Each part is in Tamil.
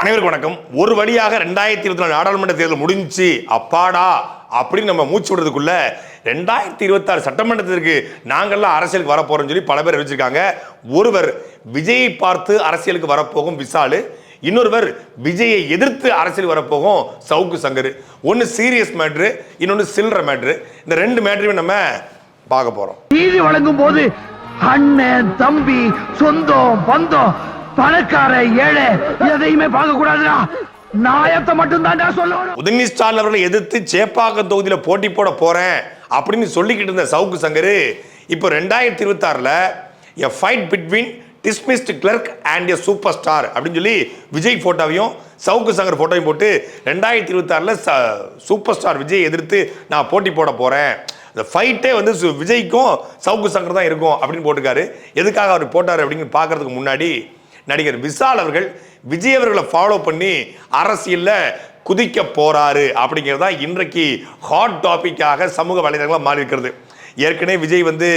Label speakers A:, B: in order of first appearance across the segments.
A: அனைவருக்கும் வணக்கம். ஒரு வழியாக ரெண்டாயிரத்தி இருபத்தி நாலு நாடாளுமன்ற தேர்தல் முடிஞ்சுச்சு அப்பாடா அப்படின்னு நம்ம மூச்சு விடுறதுக்குள்ள ரெண்டாயிரத்தி இருபத்தாறு சட்டமன்றத்திற்கு நாங்கள்லாம் அரசியலுக்கு வரப்போறோம்னு சொல்லி பல பேர் அறிவிச்சிருக்காங்க. ஒருவர் விஜயை பார்த்து அரசியலுக்கு வரப்போகும் விசாலு இன்னொருவர் விஜயை எதிர்த்து அரசியல் வரப்போகும் சவுக்கு சங்கர். ஒன்று சீரியஸ் மேட்ரு இன்னொன்று சில்லற மேட்ரு. இந்த ரெண்டு மேட்ரையும் நம்ம பார்க்க போகிறோம்
B: நீதி வழங்கும் போது அண்ணன் தம்பி சொந்தம் பந்தம் பணக்கார ஏழை எதையுமே பார்க்க கூடாதுடா நாயத்தை மட்டும் தான் சொல்லணும்.
A: உதயநிதி ஸ்டாலின் அவர்களை எதிர்த்து சேப்பாக்கம் தொகுதியில் போட்டி போட போறேன் அப்படின்னு சொல்லிக்கிட்டு இருந்த சவுக்கு சங்கர் இப்போ ரெண்டாயிரத்தி இருபத்தாறில் a fight between dismissed clerk and a super star அப்படின்னு சொல்லி விஜய் ஃபோட்டோவையும் சவுக்கு சங்கர் ஃபோட்டோவையும் போட்டு ரெண்டாயிரத்தி இருபத்தாறில் சூப்பர் ஸ்டார் விஜய் எதிர்த்து நான் போட்டி போட போகிறேன் இந்த ஃபைட்டே வந்து சு- விஜய்க்கும் சவுக்கு சங்கர் தான் இருக்கும் அப்படின்னு போட்டிருக்காரு. எதுக்காக அவர் போட்டார் அப்படின்னு பார்க்கறதுக்கு முன்னாடி நடிகர் விஷால் அவர்கள் விஜய் அவர்களை ஃபாலோ பண்ணி அரசியலில் குதிக்க போறாரு அப்படிங்கிறது தான் இன்றைக்கு ஹாட் டாபிக்காக சமூக வலைதளங்களாக மாறி இருக்கிறது. ஏற்கனவே விஜய் வந்து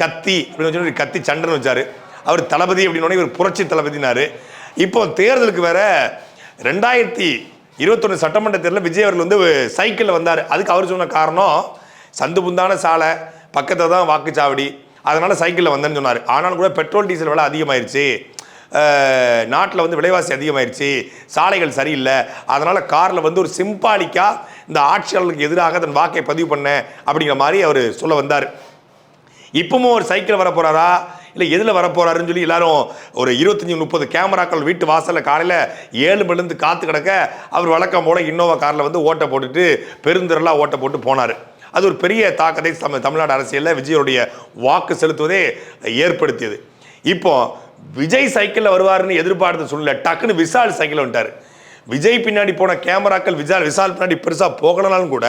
A: கத்தி அப்படின்னு சொல்லி கத்தி சண்டன் வச்சாரு. அவர் தளபதி அப்படின்னு இவர் புரட்சி தளபதினாரு. இப்போ தேர்தலுக்கு வேற ரெண்டாயிரத்தி இருபத்தொன்று சட்டமன்ற தேர்தலில் விஜய் அவர்கள் வந்து சைக்கிளில் வந்தார். அதுக்கு அவர் சொன்ன காரணம் சந்து புந்தான சாலை பக்கத்தில் தான் வாக்குச்சாவடி அதனால சைக்கிளில் வந்தேன்னு சொன்னார். ஆனாலும் கூட பெட்ரோல் டீசல் விலை அதிகமாயிருச்சு. நாட்டில் வந்து விலைவாசி அதிகமாயிருச்சு சாலைகள் சரியில்லை அதனால் காரில் வந்து ஒரு சிம்பாலிக்காக இந்த ஆட்சியாளர்களுக்கு எதிராக தன் வாக்கை பதிவு பண்ணேன் அப்படிங்கிற மாதிரி அவர் சொல்ல வந்தார். இப்பவும் ஒரு சைக்கிள் வர போகிறாரா இல்லை எதில் வரப்போகிறாருன்னு சொல்லி எல்லாரும் ஒரு இருபத்தஞ்சி முப்பது கேமராக்கள் வீட்டு வாசலில் காலையில் ஏழு மணிலேருந்து காத்து கிடக்க அவர் வழக்கம் போல இன்னோவா காரில் வந்து ஓட்டை போட்டுட்டு பெருந்திரலாக ஓட்டை போட்டு போனார். அது ஒரு பெரிய தாக்கத்தை தமிழ் தமிழ்நாடு அரசியலில் விஜயோடைய வாக்கு செலுத்துவதே ஏற்படுத்தியது. இப்போ விஜய் சைக்கிளில் வருவாருன்னு எதிர்பார்த்த சூழ்நிலை டக்குன்னு விசால் சைக்கிள் வந்துட்டார். விஜய் பின்னாடி போன கேமராக்கள் விசால் விசால் பின்னாடி பெருசாக போகலனாலும் கூட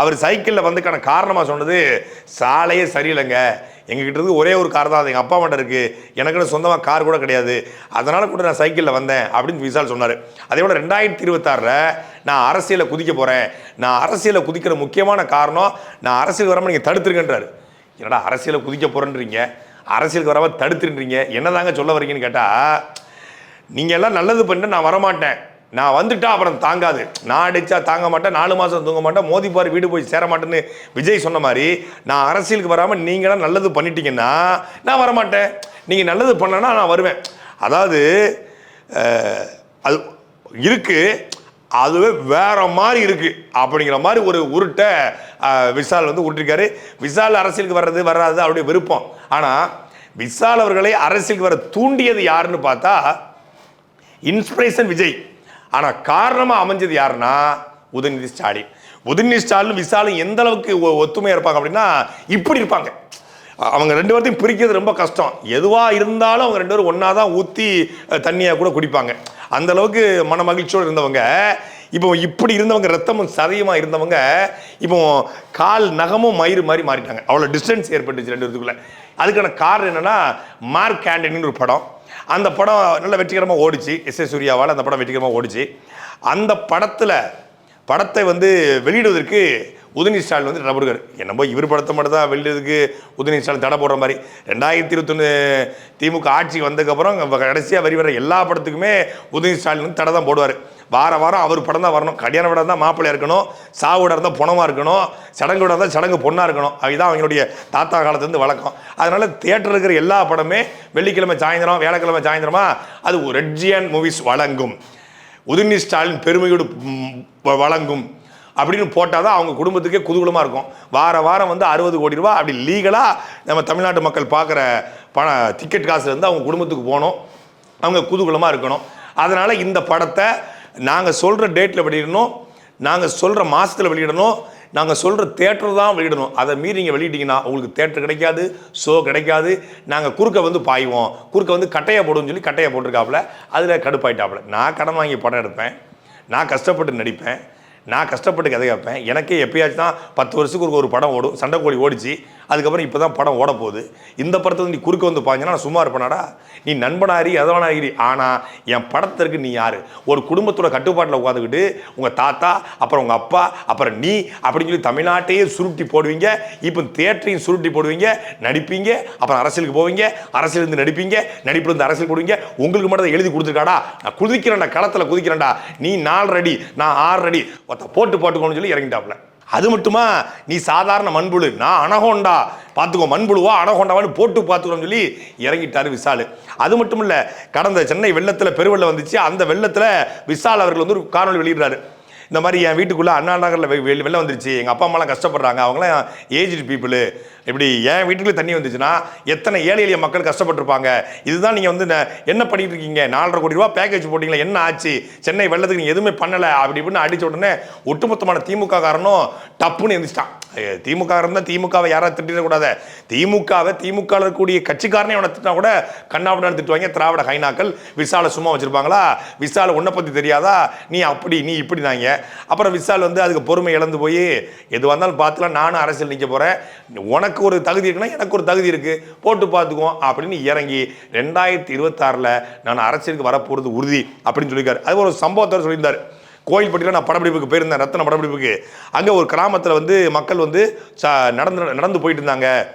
A: அவர் சைக்கிளில் வந்ததுக்கான காரணமாக சொன்னது சாலையே சரியில்லைங்க. எங்ககிட்ட இருந்து ஒரே ஒரு கார் தான் அது எங்கள் அப்பா மட்டும் இருக்குது எனக்குன்னு சொந்தமாக கார் கூட கிடையாது. அதனால் கூட நான் சைக்கிளில் வந்தேன் அப்படின்னு விசால் சொன்னார். அதே போல் ரெண்டாயிரத்தி இருபத்தாறில் நான் அரசியலை குதிக்க போகிறேன் நான் அரசியலை குதிக்கிற முக்கியமான காரணம் நான் அரசியல் வராமல் நீங்கள் தடுத்துருக்கன்றார் என்னடா அரசியலை குதிக்க போகிறேன்றீங்க அரசியலுக்கு வராமல் தடுத்துன்றீங்க என்னதாங்க சொல்ல வரீங்கன்னு கேட்டால் நீங்கள் எல்லாம் நல்லது பண்ணிட்டு நான் வரமாட்டேன். நான் வந்துட்டா அப்புறம் தாங்காது. நான் அடித்தா தாங்க மாட்டேன் நாலு மாதம் தூங்க மாட்டேன் மோதி வீடு போய் சேர மாட்டேன்னு விஜய் சொன்ன மாதிரி நான் அரசியலுக்கு வராமல் நீங்களாம் நல்லது பண்ணிட்டீங்கன்னா நான் வரமாட்டேன். நீங்கள் நல்லது பண்ணனா நான் வருவேன். அதாவது அது இருக்குது அதுவே வேற மாதிரி இருக்கு. அப்படிங்கிற மாதிரி ஒரு உருட்டை விசால் விஷால் வந்து உருட்டிருக்காரு. விஷால் அரசியலுக்கு வர்றது வராது அவருடைய விருப்பம். ஆனால் விஷால் அவர்களை அரசியலுக்கு வர தூண்டியது யாருன்னு பார்த்தா இன்ஸ்பிரேஷன் விஜய். ஆனால் காரணமாக அமைஞ்சது யாருன்னா உதயநிதி ஸ்டாலின். உதயநிதி ஸ்டாலின் விசாலும் எந்த அளவுக்கு ஒ- இருப்பாங்க அப்படின்னா இப்படி இருப்பாங்க. அவங்க ரெண்டு பேர்த்தையும் பிரிக்கிறது ரொம்ப கஷ்டம். எதுவாக இருந்தாலும் அவங்க ரெண்டு பேரும் ஒன்றா தான் ஊற்றி தண்ணியாக கூட குடிப்பாங்க. அந்த அளவுக்கு மன மகிழ்ச்சியோடு இருந்தவங்க. இப்போ இப்படி இருந்தவங்க ரத்தமும் சதையுமா இருந்தவங்க இப்போ கால் நகமும் மயிறு மாதிரி மாறிட்டாங்க. அவ்வளோ டிஸ்டன்ஸ் ஏற்பட்டுச்சு ரெண்டு பேருக்குள்ளே அதுக்கான காரணம் என்னன்னா மார்க் ஆண்டனின்னு ஒரு படம். அந்த படம் நல்ல வெற்றிகரமாக ஓடிச்சு. எஸ் எஸ் சூர்யாவால் அந்த படம் வெற்றிகரமாக ஓடிச்சு. அந்த படத்தில் படத்தை வந்து வெளியிடுவதற்கு உதயநிதி ஸ்டாலின் வந்து நபர்கள் என்னமோ இவர் படத்தை மட்டும் தான் வெளியதுக்கு உதயநிதி ஸ்டாலின் தடை போடுற மாதிரி. ரெண்டாயிரத்தி இருபத்தொன்று திமுக ஆட்சிக்கு வந்ததுக்கப்புறம் கடைசியாக வரி வர எல்லா படத்துக்குமே உதயநிதி ஸ்டாலின் வந்து தடை தான் போடுவார். வார வாரம் அவர் படம் தான் வரணும். கல்யாண விட இருந்தால் மாப்பிள்ளையாக இருக்கணும். சாவோட இருந்தால் புணமாக இருக்கணும். சடங்கு விட இருந்தால் சடங்கு பொண்ணாக இருக்கணும். அதுதான் அவங்களுடைய தாத்தா காலத்துலேருந்து வழக்கம். அதனால் தேட்டர் இருக்கிற எல்லா படமே வெள்ளிக்கிழமை சாயந்தரம் வியாழக்கிழமை சாயந்தரமா அது ரெட்ஜியன் மூவிஸ் வழங்கும். உதயநிதி ஸ்டாலின் பெருமையோடு வ- வழங்கும். அப்படின்னு போட்டால் தான் அவங்க குடும்பத்துக்கே குதூகலமாக இருக்கும். வார வாரம் வந்து அறுபது கோடி ரூபா அப்படி லீகலாக நம்ம தமிழ்நாட்டு மக்கள் பார்க்குற பண டிக்கெட் காசுலேருந்து அவங்க குடும்பத்துக்கு போகணும். அவங்க குதூகலமாக இருக்கணும். அதனால் இந்த படத்தை நாங்கள் சொல்கிற டேட்டில் வெளியிடணும். நாங்கள் சொல்கிற மாதத்தில் வெளியிடணும். நாங்கள் சொல்கிற தேட்டர் தான் வெளியிடணும். அதை மீறி நீங்கள் வெளியிட்டீங்கன்னா உங்களுக்கு தேட்டர் கிடைக்காது ஷோ கிடைக்காது. நாங்கள் குறுக்க வந்து பாய்வோம். குறுக்க வந்து கட்டையை போடுவோம்னு சொல்லி கட்டையை போட்டிருக்காப்புல. அதில் கடுப்பாயிட்டாப்புல. நான் கடன் வாங்கி படம் எடுப்பேன். நான் கஷ்டப்பட்டு நடிப்பேன். நான் கஷ்டப்பட்டு கதை கேட்பேன். எனக்கே எப்பயாச்சும் தான் பத்து வருஷத்துக்கு ஒரு ஒரு படம் ஓடும். சண்டை கோழி ஓடிச்சு. அதுக்கப்புறம் இப்போ தான் படம் ஓட போகுது இந்த படத்தை வந்து நீ குறுக்க வந்து பாஞ்சனா நான் சும்மா இருப்பேனாடா. நீ நண்பனாரி அதவனாகிரி ஆனால் என் படத்திற்கு நீ யார்? ஒரு குடும்பத்தோட கட்டுப்பாட்டில் உட்காந்துக்கிட்டு உங்கள் தாத்தா அப்புறம் உங்கள் அப்பா அப்புறம் நீ அப்படின்னு சொல்லி தமிழ்நாட்டையே சுருட்டி போடுவீங்க. இப்போ தேட்டரையும் சுருட்டி போடுவீங்க. நடிப்பீங்க. அப்புறம் அரசியலுக்கு போவீங்க. அரசியலேருந்து நடிப்பீங்க. நடிப்புலேருந்து அரசியல் போடுவீங்க. உங்களுக்கு மட்டும் தான் எழுதி கொடுத்துருக்காடா? நான் குதிக்கிறேன்டா களத்தில் குதிக்கிறேன்டா. நீ நாலு அடி நான் ஆறு அடி. ஒருத்த போட்டு போட்டுக்கோன்னு சொல்லி இறங்கிட்டாப்ல அது மட்டுமா? நீ சாதாரண மண்புழு. நான் அனகோண்டா. பார்த்துக்கோ மண்புழுவா அனகோண்டாவான்னு போட்டு பார்த்துக்கோன்னு சொல்லி இறங்கிட்டாரு விசால். அது மட்டும் இல்லை கடந்த சென்னை வெள்ளத்தில் பெருவெள்ளம் வந்துச்சு. அந்த வெள்ளத்தில் விசால் அவர்கள் வந்து ஒரு காணொலி வெளியிடுறாரு. இந்த மாதிரி என் வீட்டுக்குள்ளே அண்ணா நகரில் வெ- வெளில வந்துருச்சு. எங்கள் அப்பா அம்மாலாம் கஷ்டப்படுறாங்க. அவங்களாம் ஏஜ்டு பீப்புளு இப்படி என் வீட்டுக்குள்ளே தண்ணி வந்துச்சுன்னா எத்தனை ஏழை எளிய மக்கள் கஷ்டப்பட்டிருப்பாங்க. இதுதான் நீங்கள் வந்து என்ன பண்ணிட்டு இருக்கீங்க? நாலரை கோடி ரூபா பேக்கேஜ் போட்டிங்களா என்ன ஆச்சு? சென்னை வெள்ளத்துக்கு நீங்கள் எதுவுமே பண்ணலை. அப்படி இப்படின்னு அடிச்ச உடனே ஒட்டுமொத்தமான திமுக காரனும் டப்புன்னு எழுந்திரிச்சிட்டான் திமுக இருந்தால் திமுகவை யாராவது திட்டிடக்கூடாது திமுகவை திமுக இருக்கக்கூடிய கட்சிக்காரனே அவனை திட்டினா கூட கண்ணாபுடன் திட்டுவாங்க. திராவிட ஹைனாக்கள் விசால சும்மா வச்சுருப்பாங்களா? விசால உன்னை பற்றி தெரியாதா? நீ அப்படி நீ இப்படி நாங்க அப்புறம் விசால் வந்து அதுக்கு பொறுமை இழந்து போய் எது வந்தாலும் பார்த்துலாம் நானும் அரசியல் நிற்க போகிறேன் உனக்கு ஒரு தகுதி இருக்குன்னா எனக்கு ஒரு தகுதி இருக்குது போட்டு பார்த்துக்குவோம் அப்படின்னு இறங்கி ரெண்டாயிரத்தி இருபத்தாறில் நான் அரசியலுக்கு வரப்போகிறது உறுதி அப்படின்னு சொல்லியிருக்காரு. அது ஒரு சம்பவத்தோடு சொல்லியிருந்தார். கோயில்பட்டியில் நான் படப்பிடிப்புக்கு போயிருந்தேன் ரத்தன படப்பிடிப்புக்கு. அங்கே ஒரு கிராமத்தில் வந்து மக்கள் வந்து ச- நடந்து நடந்து போயிட்டு இருந்தாங்க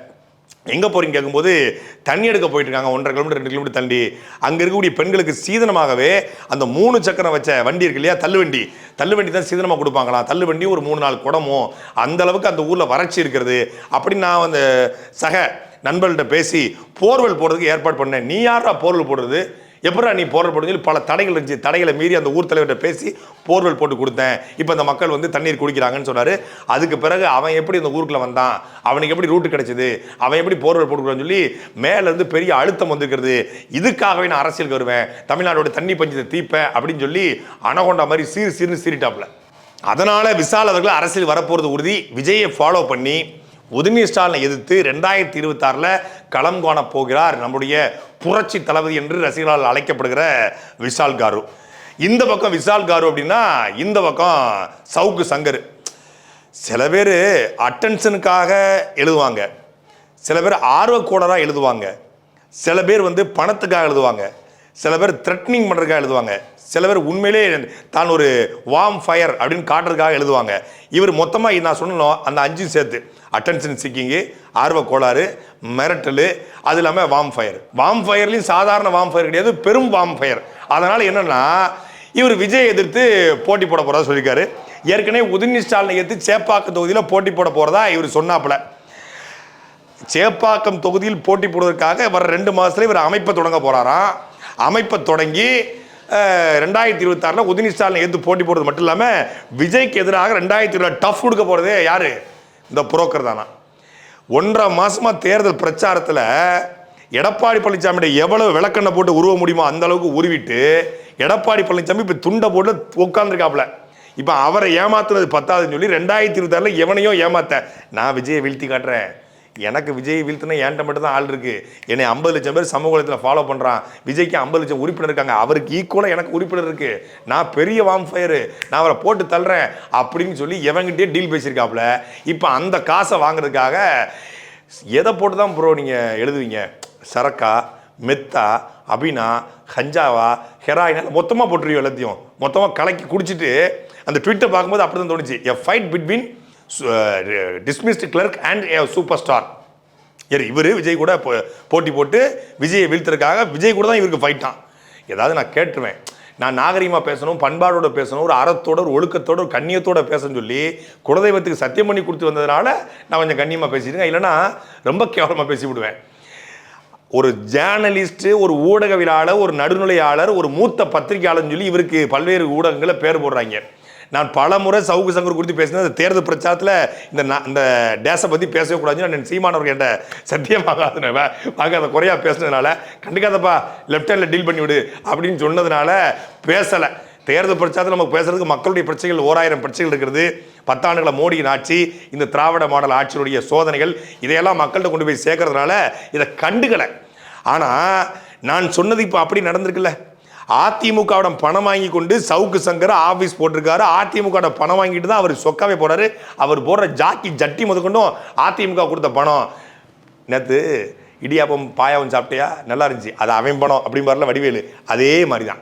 A: எங்கே போகிறீங்க கேட்கும்போது தண்ணி எடுக்க போயிட்டு இருக்காங்க ஒன்றரை கிலோமீட்டர் ரெண்டு கிலோமீட்டர் தள்ளி. அங்கே இருக்கக்கூடிய பெண்களுக்கு சீதனமாகவே அந்த மூணு சக்கரம் வச்ச வண்டி இருக்கு இல்லையா தள்ளுவண்டி. தள்ளுவண்டி தான் சீதனமாக கொடுப்பாங்களாம் தள்ளுவண்டி ஒரு மூணு நாள் குடமும் அந்த அளவுக்கு அந்த ஊரில் வறட்சி இருக்கிறது. அப்படின்னு நான் அந்த சக நண்பர்கள்ட்ட பேசி போர்வெல் போடுறதுக்கு ஏற்பாடு பண்ணேன். நீ யாரா போர்வெல் போடுறது? எப்படா நீ போர்வெல் போடுறது சொல்லி பல தடைகள் இருந்துச்சு. தடைகளை மீறி அந்த ஊர் தலைவர்கிட்ட பேசி போர்வெல் போட்டு கொடுத்தேன். இப்போ அந்த மக்கள் வந்து தண்ணீர் குடிக்கிறாங்கன்னு சொன்னார். அதுக்கு பிறகு அவன் எப்படி இந்த ஊருக்குள்ள வந்தான்? அவனுக்கு எப்படி ரூட்டு கிடைச்சது? அவன் எப்படி போர்வெல் போட்டுக்கிறான்னு சொல்லி மேலேருந்து பெரிய அழுத்தம் வந்திருக்கிறது. இதுக்காகவே நான் அரசியலுக்கு வருவேன். தமிழ்நாடோட தண்ணி பஞ்சத்தை தீப்பேன் அப்படின்னு சொல்லி அனகொண்டா மாதிரி சீர் சீர்னு சீரிட்டாப்ல அதனால் விசால் அவர்கள் அரசியல் வரப்போகிறது உறுதி. விஜயை ஃபாலோ பண்ணி உதயநிதி ஸ்டாலினை எதிர்த்து ரெண்டாயிரத்தி இருபத்தாறில் களம் காண போகிறார் நம்முடைய புரட்சி தளபதி என்று ரசிகர்களால் அழைக்கப்படுகிற விஷால் காரு. இந்த பக்கம் விஷால் காரு அப்படின்னா இந்த பக்கம் சவுக்கு சங்கர். சில பேர் அட்டென்ஷனுக்காக எழுதுவாங்க. சில பேர் ஆர்வக்கூடராக எழுதுவாங்க. சில பேர் வந்து பணத்துக்காக எழுதுவாங்க. சில பேர் த்ரெட்னிங் பண்ணுறதுக்காக எழுதுவாங்க. சில பேர் உண்மையிலே தான் ஒரு வார்ம் ஃபயர் அப்படின்னு காட்டுறதுக்காக எழுதுவாங்க. இவர் மொத்தமாக நான் சொன்னோம் அந்த அஞ்சும் சேர்த்து. அட்டென்ஷன் சிக்கிங்கு ஆர்வ கோளாறு மிரட்டல் அது இல்லாமல் வார்ம் ஃபயர் வார்ம் ஃபயர்லேயும் சாதாரண வார்ம் ஃபயர் கிடையாது பெரும் வார்ம் ஃபயர் அதனால் என்னென்னா இவர் விஜய் எதிர்த்து போட்டி போட போகிறதா சொல்லியிருக்காரு. ஏற்கனவே உதயநிதி ஸ்டாலினை எதிர்த்து சேப்பாக்கம் தொகுதியில் போட்டி போட போகிறதா இவர் சொன்னாப்புல. சேப்பாக்கம் தொகுதியில் போட்டி போடுவதற்காக வர ரெண்டு மாதத்தில் இவர் அமைப்பை தொடங்க போகிறாராம் அமைப்பை தொடங்கி ரெண்டாயிரத்தி இருபத்தாறில் உதினி ஸ்டாலினை எதிர்த்து போட்டி போடுறது மட்டும் இல்லாமல் விஜய்க்கு எதிராக ரெண்டாயிரத்தி இருபது டஃப் கொடுக்க போகிறதே யார்? இந்த புரோக்கர் தானா. ஒன்றரை மாதமாக தேர்தல் பிரச்சாரத்தில் எடப்பாடி பழனிசாமியிட எவ்வளவு விளக்கெண்ணை போட்டு உருவ முடியுமோ அந்த அளவுக்கு உருவிட்டு எடப்பாடி பழனிசாமி இப்போ துண்டை போட்டு உட்காந்துருக்காப்புல இப்போ அவரை ஏமாத்துனது பத்தாதுன்னு சொல்லி ரெண்டாயிரத்தி இருபத்தாறில் எவனையும் ஏமாத்த. நான் விஜயை வீழ்த்தி காட்டுறேன். எனக்கு விஜய் வீழ்த்துனா என்கிட்ட மட்டும் தான் ஆள் இருக்கு. என்னை ஐம்பது லட்சம் பேர் சமூக வலைத்தில் ஃபாலோ பண்ணுறான் விஜய்க்கு ஐம்பது லட்சம் உறுப்பினர் இருக்காங்க. அவருக்கு ஈக்குவலாக எனக்கு உறுப்பினர் இருக்கு. நான் பெரிய வாம்ஃபயரு நான் அவரை போட்டு தள்ளுறேன் அப்படின்னு சொல்லி எவங்கிட்டே டீல் பேசியிருக்காப்புல. இப்போ அந்த காசை வாங்குறதுக்காக எதை போட்டு தான் ப்ரோ நீங்கள் எழுதுவீங்க? சரக்கா மெத்தா அபினா ஹஞ்சாவா ஹெராயினா மொத்தமாக போட்டுருவியோ எல்லாத்தையும். மொத்தமாக கலக்கி குடிச்சிட்டு அந்த ட்விட்டை பார்க்கும்போது அப்படி தான் தோணுச்சு. A fight between dismissed clerk and a super star சரி இவர் விஜய் கூட போ- போட்டி போட்டு விஜயை வீழ்த்துறதுக்காக விஜய் கூட தான் இவருக்கு ஃபைட்டான் ஏதாவது நான் கேட்டுருவேன். நான் நாகரிகமாக பேசணும் பண்பாடோட பேசணும் ஒரு அறத்தோட ஒரு ஒழுக்கத்தோட ஒரு கண்ணியத்தோட பேசணும்னு சொல்லி குலதெய்வத்துக்கு சத்தியம் பண்ணி கொடுத்து வந்ததுனால நான் கொஞ்சம் கண்ணியமாக பேசிடுங்க. இல்லைன்னா ரொம்ப கேவலமாக பேசிவிடுவேன். ஒரு ஜேர்னலிஸ்ட்டு ஒரு ஊடகவியலாளர் ஒரு நடுநிலையாளர் ஒரு மூத்த பத்திரிகையாளர்னு சொல்லி இவருக்கு பல்வேறு ஊடகங்களில் பேர் போடுறாங்க. நான் பல முறை சவுக்கு சங்கர் குறித்து பேசினேன். அந்த தேர்தல் பிரச்சாரத்தில் இந்த இந்த டேஸை பற்றி பேசவே கூடாதுன்னு நான் சீமானவர் என்கிட்ட வாங்க பார்க்காத குறையா பேசுனதுனால கண்டுக்காதப்பா லெஃப்ட் ஹேண்டில் டீல் பண்ணி விடு அப்படின்னு சொன்னதுனால பேசலை. தேர்தல் பிரச்சாரத்தில் நமக்கு பேசுறதுக்கு மக்களுடைய பிரச்சனைகள் ஓராயிரம் பிரச்சனைகள் இருக்கிறது. பத்தாண்டுகளை மோடியின் ஆட்சி இந்த திராவிட மாடல் ஆட்சியினுடைய சோதனைகள் இதையெல்லாம் மக்கள்கிட்ட கொண்டு போய் சேர்க்கறதுனால இதை கண்டுக்கலை. ஆனால் நான் சொன்னது இப்போ அப்படி நடந்திருக்குல்ல. அதிமுகவிடம் பணம் வாங்கி கொண்டு சவுக்கு சங்கர் ஆஃபீஸ் போட்டிருக்காரு. அதிமுக பணம் வாங்கிட்டு தான் அவர் சொக்காவே போறாரு. அவர் போடுற ஜாக்கி ஜட்டி முதற்கொண்டும் அதிமுக கொடுத்த பணம். நேற்று இடியாப்பம் பாயாவும் சாப்பிட்டியா? நல்லா இருந்துச்சு. அது அவன் பணம் அப்படிம்பார்ல வடிவேலு. அதே மாதிரி தான்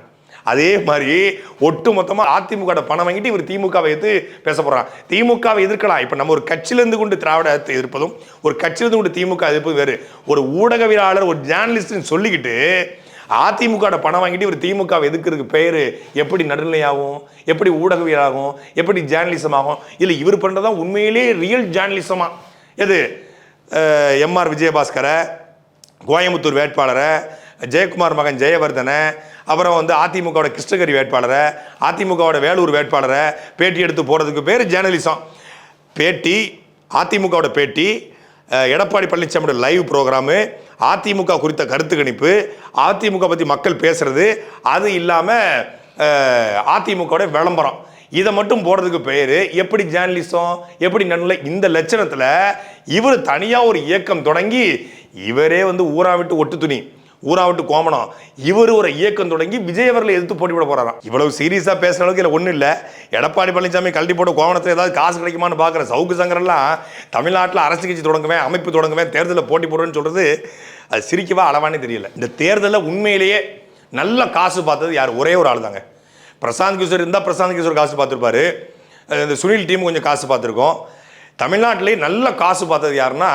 A: அதே மாதிரி ஒட்டு மொத்தமாக அதிமுக பணம் வாங்கிட்டு இவர் திமுகவை எதிர்த்து பேச போகிறான் திமுகவை எதிர்க்கலாம். இப்போ நம்ம ஒரு கட்சியிலேருந்து கொண்டு திராவிடத்தை எதிர்ப்பதும் ஒரு கட்சியிலேருந்து கொண்டு திமுக எதிர்ப்பதும் வேறு. ஒரு ஊடகவியலாளர் ஒரு ஜேர்னலிஸ்ட்னு சொல்லிக்கிட்டு அதிமுக பணம் வாங்கிட்டு இவர் திமுக எதுக்குறதுக்கு பேர்? எப்படி நடுநிலையாகும்? எப்படி ஊடகவியலாகும்? எப்படி ஜேர்னலிசம் ஆகும்? இல்லை இவர் பண்ணுறதான் உண்மையிலேயே ரியல் ஜேர்னலிசமா எது? எம்ஆர் விஜயபாஸ்கரை கோயம்புத்தூர் வேட்பாளரை ஜெயக்குமார் மகன் ஜெயவர்தனை அப்புறம் வந்து அதிமுகவோட கிருஷ்ணகிரி வேட்பாளரை அதிமுகவோட வேலூர் வேட்பாளரை பேட்டி எடுத்து போகிறதுக்கு பேர் ஜேர்னலிசம் பேட்டி அதிமுகவோட பேட்டி எடப்பாடி பழனிசாமியோட லைவ் ப்ரோக்ராமு அதிமுக குறித்த கருத்து கணிப்பு அதிமுக பற்றி மக்கள் பேசுறது அது இல்லாமல் அதிமுகவோட விளம்பரம். இதை மட்டும் போடுறதுக்கு பேர் எப்படி ஜேர்னலிசம் எப்படி நடுநிலை இந்த லட்சணத்தில் இவர் தனியாக ஒரு இயக்கம் தொடங்கி இவரே வந்து ஊரா விட்டு ஒட்டு துணி ஊரா விட்டு கோமணம். இவர் ஒரு இயக்கம் தொடங்கி விஜய் அவர்களை எதிர்த்து போட்டி போட போறாராம். இவ்வளவு சீரியஸா பேசுற அளவுக்கு இல்லை ஒன்றும் இல்லை. எடப்பாடி பழனிசாமி கழட்டி போட கோவணத்தில் ஏதாவது காசு கிடைக்குமான்னு பார்க்குற சவுக்கு சங்கரெல்லாம் தமிழ்நாட்டில் அரசு கட்சி தொடங்குவேன் அமைப்பு தொடங்குவேன் தேர்தலில் போட்டி போடுறேன்னு சொல்றது அது சிரிக்கவா அளவானே தெரியல. இந்த தேர்தலில் உண்மையிலேயே நல்ல காசு பார்த்தது யார்? ஒரே ஒரு ஆள் தாங்க பிரசாந்த் கிஷோர் இருந்தால் பிரசாந்த் கிஷோர் காசு பார்த்துருப்பாரு. இந்த சுனில் டீம் கொஞ்சம் காசு பார்த்துருக்கோம். தமிழ்நாட்டிலே நல்ல காசு பார்த்தது யாருன்னா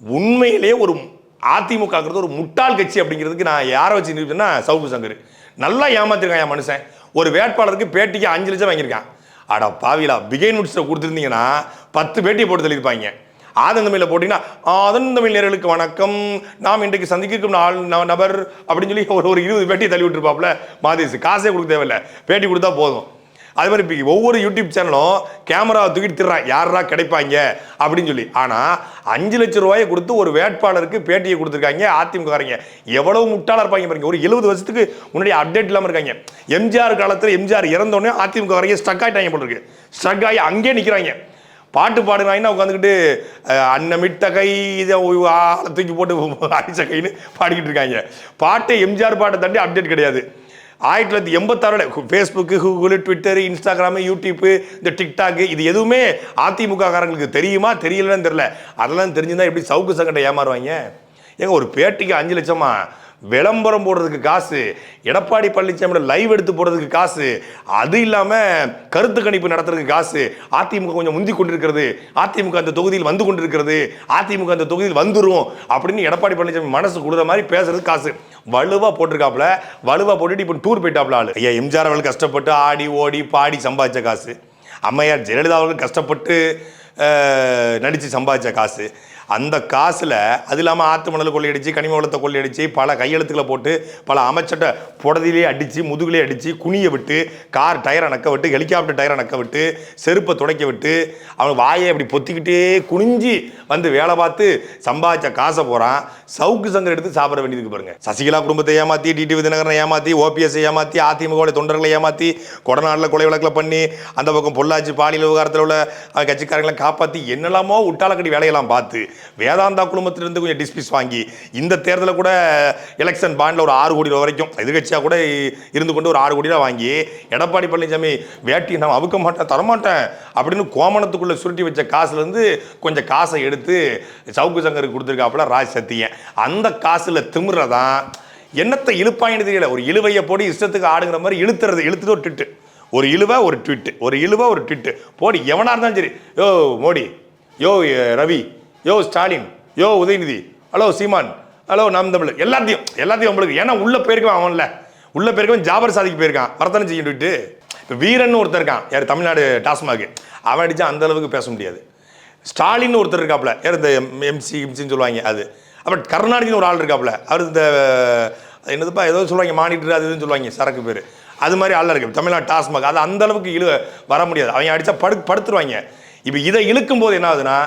A: உண்மையிலேயே ஒரு அதிமுகங்கிறது ஒரு முட்டாள் கட்சி அப்படிங்கிறதுக்கு நான் யாரை வச்சு நிரூபிச்சேன்னா சவுக்கு சங்கர். நல்லா ஏமாத்திருக்கான் என் மனுஷன். ஒரு வேட்பாளருக்கு பேட்டிக்கு அஞ்சு லட்சம் வாங்கியிருக்கான். அட பாவிலா பிகைன் நோட்ஸை கொடுத்துருந்தீங்கன்னா பத்து பேட்டியை போட்டு தள்ளியிருப்பாங்க. ஆதந்தமிழில் போட்டிங்கன்னா ஆதந்தமிழ் நேர்களுக்கு வணக்கம். நாம் இன்றைக்கு சந்திக்கும் நாள் நபர் அப்படின்னு சொல்லி ஒரு ஒரு இருபது பேட்டியை தள்ளி விட்டுருப்பாப்புல மாதேசு காசே கொடுக்க தேவையில்ல. பேட்டி கொடுத்தா போதும். அது மாதிரி இப்போ ஒவ்வொரு யூடியூப் சேனலும் கேமராவை தூக்கிட்டு திடுறான் யாரா கிடைப்பாங்க? அப்படின்னு சொல்லி. ஆனால் அஞ்சு லட்சம் ரூபாயை கொடுத்து ஒரு வேட்பாளருக்கு பேட்டியை கொடுத்துருக்காங்க அதிமுககாரங்க. எவ்வளவு முட்டாளாக இருப்பாங்க பாருங்க. ஒரு எழுபது வருஷத்துக்கு முன்னாடி அப்டேட் இல்லாமல் இருக்காங்க. எம்ஜிஆர் காலத்தில் எம்ஜிஆர் இறந்தோடனே அதிமுக காரங்க ஸ்டக் ஆகிட்டாங்க போல இருக்கு. ஸ்டக் ஆகி அங்கேயே நிற்கிறாங்க பாட்டு பாடுனாங்கன்னா உட்காந்துக்கிட்டு அன்னமிட்ட கை இதை ஆளை தூக்கி போட்டு அடிச்ச கைன்னு பாடிக்கிட்டு இருக்காங்க. பாட்டு எம்ஜிஆர் பாட்டை தாண்டி அப்டேட் கிடையாது. ஆயிரத்தி தொள்ளாயிரத்தி எண்பத்தாறு Facebook Google Twitter Instagram YouTube இந்த டிக்டாக் இது எதுவுமே அதிமுக காரங்களுக்கு தெரியுமா தெரியலன்னு தெரியல. அதெல்லாம் தெரிஞ்சுதான் எப்படி சவுக்கு சங்கட்டை ஏமாறுவாங்க? ஏங்க ஒரு பேட்டிக்கு அஞ்சு லட்சமா? விளம்பரம் போடுறதுக்கு காசு எடப்பாடி பழனிசாமியோட லைவ் எடுத்து போடுறதுக்கு காசு அது இல்லாமல் கருத்து கணிப்பு நடத்துறதுக்கு காசு அதிமுக கொஞ்சம் முந்தி கொண்டிருக்கிறது அதிமுக அந்த தொகுதியில் வந்து கொண்டிருக்கிறது அதிமுக அந்த தொகுதியில் வந்துடும் அப்படின்னு எடப்பாடி பழனிசாமி மனசு கொடுத்த மாதிரி பேசுறது காசு. வலுவாக போட்டிருக்காப்புல வலுவாக போட்டுட்டு இப்போ டூர் போயிட்டாப்புல ஆளு. ஐயா எம்ஜிஆர் அவர்கள் கஷ்டப்பட்டு ஆடி ஓடி பாடி சம்பாதிச்ச காசு. அம்மையார் ஜெயலலிதா அவர்கள் கஷ்டப்பட்டு நடித்து சம்பாதிச்ச காசு. அந்த காசில் அது இல்லாமல் ஆற்று மணல் கொள்ளையடிச்சு கனிம வளத்தை கொள்ளையடிச்சு பல கையெழுத்துக்களை போட்டு பல அமைச்சட்ட புடதிலே அடித்து முதுகிலே அடித்து குனிய விட்டு கார் டயரை நக்க விட்டு ஹெலிகாப்டர் டயரை நக்க விட்டு செருப்பை துடைக்க விட்டு அவன் வாயை அப்படி பொத்திக்கிட்டே குனிஞ்சி வந்து வேலை பார்த்து சம்பாதிச்ச காசை போகிறான் சவுக்கு சங்கர் எடுத்து சாப்பிட வேண்டியதுக்கு பாருங்க. சசிகலா குடும்பத்தை ஏமாற்றி டிடிவி தினகரனை ஏமாற்றி ஓபிஎஸ் ஏமாற்றி அதிமுக தொண்டர்களை ஏமாற்றி கொடநாட்டில் கொலை வழக்கில் பண்ணி அந்த பக்கம் பொள்ளாச்சி பாலியல் விவகாரத்தில் உள்ள கட்சிக்காரங்களை காப்பாற்றி என்னெல்லாமோ உட்டாலக்கடி வேலையெல்லாம் பார்த்து வேதாந்தா குழுமத்திலிருந்து கொஞ்சம் டிஸ்பிஸ் வாங்கி இந்த தேர்தலில் கூட எலெக்ஷன் பாண்டில் ஒரு ஆறு கோடி ரூபா வரைக்கும் எதிர்கட்சியாக கூட இருந்து கொண்டு ஒரு ஆறு கோடி ரூபா வாங்கி எடப்பாடி பழனிசாமி வேட்டி நான் அவுக்க மாட்டேன் தரமாட்டேன் அப்படின்னு கோமணத்துக்குள்ளே சுருட்டி வச்ச காசுலேருந்து கொஞ்சம் காசை எடுத்து சவுக்கு சங்கருக்கு கொடுத்துருக்காப்புல ராஜ் சத்தியன். அந்த காசில் திமிறதான் என்னத்தை இழுப்பாயின்னு தெரியல. ஒரு இழுவையை போடி இஷ்டத்துக்கு ஆடுங்கிற மாதிரி இழுத்துறது இழுத்துட்டு ஒரு ட்விட்டு. ஒரு இழுவை ஒரு ட்விட்டு. ஒரு இழுவை ஒரு ட்விட்டு. போடி எவனா இருந்தாலும் சரி. Yo Modi. Yo Ravi. Yo Stalin. Yo Udhayanidhi. Hello Seeman. Hello Naam Tamil. எல்லாத்தையும் எல்லாத்தையும் உங்களுக்கு ஏன்னா உள்ள போயிருக்கவன் அவன்ல. உள்ள போயிருக்கவன் ஜாபர் சாதிக்கு போயிருக்கான். வர்த்தனை செய்யிட்டு இப்போ வீரன் ஒருத்தர் இருக்கான். யார் தமிழ்நாடு டாஸ்மாக். அவன் அடிச்சா அந்த அளவுக்கு பேச முடியாது. ஸ்டாலின் ஒருத்தர் இருக்காப்புல. யார் இந்த எம்சி எம்சின்னு சொல்லுவாங்க அது. அப்புறம் கருணாநிதினு ஒரு ஆள் இருக்காப்புல. அவர் இந்த அது என்னதுப்பா ஏதோ சொல்லுவாங்க மானிட்டர் அது இதுன்னு சொல்லுவாங்க சரக்கு பேர். அது மாதிரி ஆளாக இருக்கு. தமிழ்நாடு டாஸ்மாக். அது அந்த அளவுக்கு இழு வர முடியாது. அவங்க அடிச்சா படு படுத்துருவாங்க. இப்போ இதை இழுக்கும் போது என்ன ஆகுதுன்னா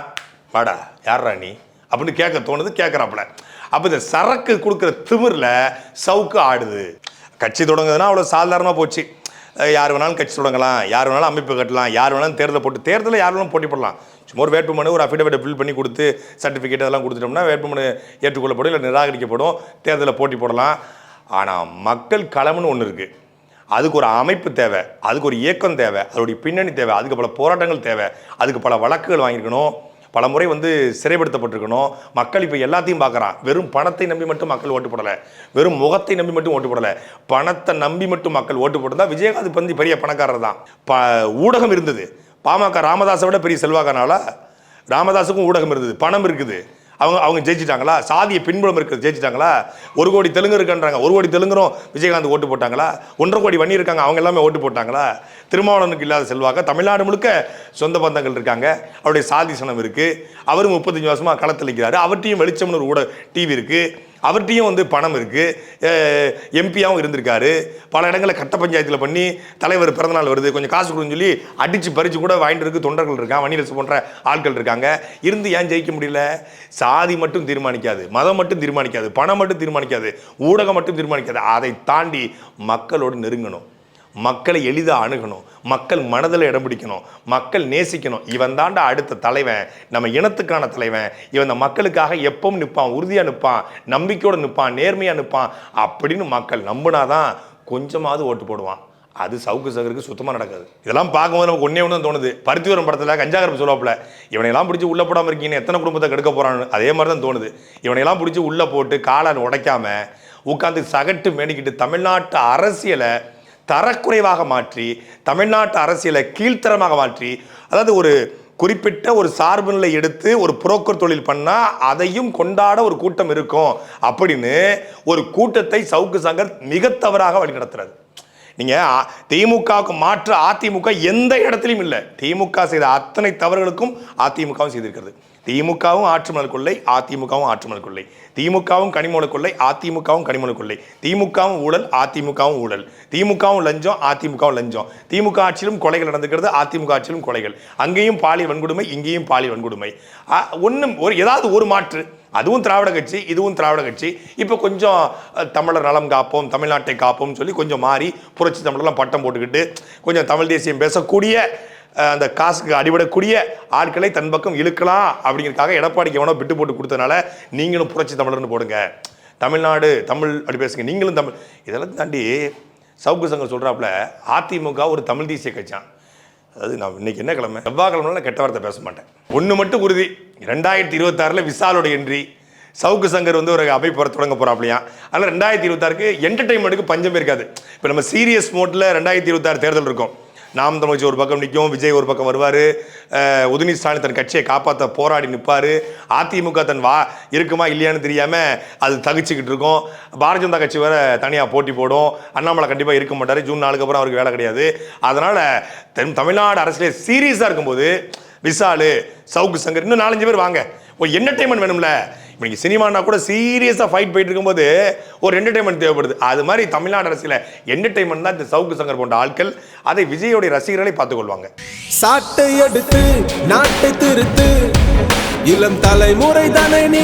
A: வாடா யாரா நீ? அப்படின்னு கேட்க தோணுது கேட்குறாப்புல. அப்போ இந்த சரக்கு கொடுக்குற திமிரில் சவுக்கு ஆடுது. கட்சி தொடங்குதுன்னா அவ்வளோ சாதாரணமாக போச்சு. யார் வேணாலும் கட்சி தொடங்கலாம் யார் வேணாலும் அமைப்பு கட்டலாம் யார் வேணாலும் தேர்தல் போட்டு தேர்தலில் யார் வேணாலும் போட்டி போடலாம். சும்மா ஒரு வேட்புமனு ஒரு அஃபிடவிட்டை ஃபில் பண்ணி கொடுத்து சர்டிஃபிகேட் அதெல்லாம் கொடுத்துட்டோம்னா வேட்புமனு ஏற்றுக்கொள்ளப்படும் இல்லை நிராகரிக்கப்படும் தேர்தலில் போட்டி போடலாம். ஆனால் மக்கள் களம்னு ஒன்று இருக்குது அதுக்கு ஒரு அமைப்பு தேவை அதுக்கு ஒரு இயக்கம் தேவை அதோடைய பின்னணி தேவை அதுக்கு பல போராட்டங்கள் தேவை அதுக்கு பல வழக்குகள் வாங்கியிருக்கணும். பல முறை வந்து சிறைப்படுத்தப்பட்டிருக்கணும். மக்கள் இப்போ எல்லாத்தையும் பார்க்குறான் வெறும் பணத்தை நம்பி மட்டும் மக்கள் ஓட்டு போடலை. வெறும் முகத்தை நம்பி மட்டும் ஓட்டு போடலை. பணத்தை நம்பி மட்டும் மக்கள் ஓட்டு போட்டதா விஜயகாந்த் பந்தி பெரிய பணக்காரர் தான். ப ஊடகம் இருந்தது. பாமக ராமதாஸை விட பெரிய செல்வாக்கனால ராமதாஸுக்கும் ஊடகம் இருந்தது. பணம் இருக்குது. அவங்க அவங்க ஜெயிச்சிட்டாங்களா? சாதிய பின்புலம் இருக்கிறது ஜெயிச்சிட்டாங்களா? ஒரு கோடி தெலுங்கு இருக்குன்றாங்க. ஒரு கோடி தெலுங்கரும் விஜயகாந்த் ஓட்டு போட்டாங்களா? ஒன்றரை கோடி வண்ணி இருக்காங்க அவங்க எல்லாமே ஓட்டு போட்டாங்களா? திருமாவளவனுக்கு இல்லாத செல்வாக்க? தமிழ்நாடு முழுக்க சொந்த பந்தங்கள் இருக்காங்க. அவருடைய சாதி சனம் இருக்குது அவரும் முப்பத்தஞ்சு வருஷமாக களத்தில் இருக்கிறாரு அவர்கிட்டையும் வெளிச்சம்னு ஒரு ஊட டிவி இருக்குது அவர்கிட்டையும் வந்து பணம் இருக்குது எம்பியாவும் இருந்திருக்காரு. பல இடங்களில் கட்ட பஞ்சாயத்தில் பண்ணி தலைவர் பிறந்தநாள் வருது. கொஞ்சம் காசு கொடுன்னு சொல்லி அடிச்சு பறிச்சு கூட வாங்கிட்டு இருக்கு. தொண்டர்கள் இருக்காங்க. வணிகரசு போன்ற ஆட்கள் இருக்காங்க. இருந்து ஏன் ஜெயிக்க முடியல? சாதி மட்டும் தீர்மானிக்காது. மதம் மட்டும் தீர்மானிக்காது. பணம் மட்டும் தீர்மானிக்காது. ஊடகம் மட்டும் தீர்மானிக்காது. அதை தாண்டி மக்களோடு நெருங்கணும். மக்களை எளிதாக அணுகணும். மக்கள் மனதில் இடம் பிடிக்கணும். மக்கள் நேசிக்கணும். இவன் தாண்டா அடுத்த தலைவன். நம்ம இனத்துக்கான தலைவன். இவன் இந்த மக்களுக்காக எப்பவும் நிற்பான். உறுதியாக நிற்பான். நம்பிக்கையோடு நிற்பான். நேர்மையாக நிற்பான். அப்படின்னு மக்கள் நம்பினாதான் கொஞ்சமாவது ஓட்டு போடுவான். அது சவுக்கு சகருக்கு சுத்தமாக நடக்காது. இதெல்லாம் பார்க்கும்போது நமக்கு ஒன்றே ஒன்று தோணுது. பருத்தி வரும் படத்தில் கஞ்சாகரப்பு சொல்லுவாப்பில் இவனையெல்லாம் பிடிச்சி உள்ளே போடாமல் இருக்கீங்க எத்தனை குடும்பத்தை கெடுக்க போகிறான்னு அதே மாதிரி தான் தோணுது. இவனையெல்லாம் பிடிச்சி உள்ளே போட்டு காலை உடைக்காமல் உட்காந்து சகட்டு மேடிக்கிட்டு தமிழ்நாட்டு அரசியலை தரக்குறைவாக மாற்றி தமிழ்நாட்டு அரசியலை கீழ்த்தரமாக மாற்றி அதாவது ஒரு குறிப்பிட்ட ஒரு சார்பு நிலை எடுத்து ஒரு புரோக்கர் தொழில் பண்ணால் அதையும் கொண்டாட ஒரு கூட்டம் இருக்கும் அப்படின்னு ஒரு கூட்டத்தை சவுக்கு சங்கர் மிக தவறாக வழிநடத்துறது நீங்கள் திமுகவுக்கு மாற்று அதிமுக எந்த இடத்துலையும் இல்லை. திமுக செய்த அத்தனை தவறுகளுக்கும் அதிமுகவும் செய்திருக்கிறது. திமுகவும் ஆற்றுமணல் கொள்ளை அதிமுகவும் ஆற்றுமணல் கொள்ளை. திமுகவும் கனிமூல கொள்ளை அதிமுகவும் கனிமூல கொள்ளை. திமுகவும் ஊழல் அதிமுகவும் ஊழல். திமுகவும் லஞ்சம் அதிமுகவும் லஞ்சம். திமுக ஆட்சியிலும் கொலைகள் நடந்துக்கிறது அதிமுக ஆட்சியிலும் கொலைகள். அங்கேயும் பாலியல் வன்கொடுமை இங்கேயும் பாலியல் வன்கொடுமை. ஒன்றும் ஒரு ஏதாவது ஒரு மாற்று. அதுவும் திராவிட கட்சி இதுவும் திராவிட கட்சி. இப்போ கொஞ்சம் தமிழர் நலம் காப்போம் தமிழ்நாட்டை காப்போம்னு சொல்லி கொஞ்சம் மாறி புரட்சி தமிழர்லாம் பட்டம் போட்டுக்கிட்டு கொஞ்சம் தமிழ் தேசியம் பேசக்கூடிய அந்த காசுக்கு அடிபடக்கூடிய ஆட்களை தன் பக்கம் இழுக்கலாம் அப்படிங்கிறதுக்காக எடப்பாடிக்கு எவனோ விட்டு போட்டு கொடுத்தனால நீங்களும் புரட்சி தமிழர்னு போடுங்க. தமிழ்நாடு தமிழ் அப்படி பேசுங்க. நீங்களும் தமிழ். இதெல்லாம் தாண்டி சவுக்கு சங்கர் சொல்கிறாப்புல அதிமுக ஒரு தமிழ் தேசிய கட்சியான் அதாவது நான் இன்னைக்கு என்ன கிழமை? செவ்வாய்க்கிழமைலாம் கெட்ட வார்த்தை பேச மாட்டேன். ஒன்று மட்டும் உறுதி. ரெண்டாயிரத்தி இருபத்தாறில் விசாலோட என்றி சவுக்கு சங்கர் வந்து ஒரு அமைப்பு தொடங்க போறாப்லையா அதனால் ரெண்டாயிரத்தி இருபத்தாறுக்கு என்டர்டைன்மெண்ட்டுக்கு பஞ்சம் இருக்காது. இப்போ நம்ம சீரியஸ் மோட்டில் ரெண்டாயிரத்தி இருபத்தாறு தேர்தல் இருக்கும். நாம் தமிழ்ச்சி ஒரு பக்கம் நிற்கும் விஜய் ஒரு பக்கம் வருவார். உதயநிதி ஸ்டாலின் தன் கட்சியை காப்பாற்ற போராடி நிற்பார். அதிமுக தன் வா இருக்குமா இல்லையான்னு தெரியாமல் அது தகிச்சுக்கிட்டு இருக்கும். பாரதிய ஜனதா கட்சி வேறு தனியாக போட்டி போடும். அண்ணாமலை கண்டிப்பாக இருக்க மாட்டார். ஜூன் நாளுக்கு அப்புறம் அவருக்கு வேலை கிடையாது. அதனால் தென் தமிழ்நாடு அரசியலே சீரியஸாக இருக்கும்போது விசாலு சவுக்கு சங்கர் இன்னும் நாலஞ்சு பேர் வாங்க. ஒரு என்டர்டைன்மெண்ட் வேணும்ல. இப்போ நீங்கள் சினிமானா கூட சீரியஸாக ஃபைட் போயிட்டு இருக்கும்போது ஒரு என்டர்டைன்மெண்ட் தேவைப்படுது. அது மாதிரி தமிழ்நாடு அரசியல என்டர்டைன்மெண்ட் தான் இந்த சவுக்கு சங்கர் போன்ற ஆட்கள் அதை விஜயோடைய ரசிகர்களை பார்த்துக்கொள்வாங்க.
C: சாட்டை எடுத்து நாட்டை திருத்து இளம் தலைமுறை தானே நீ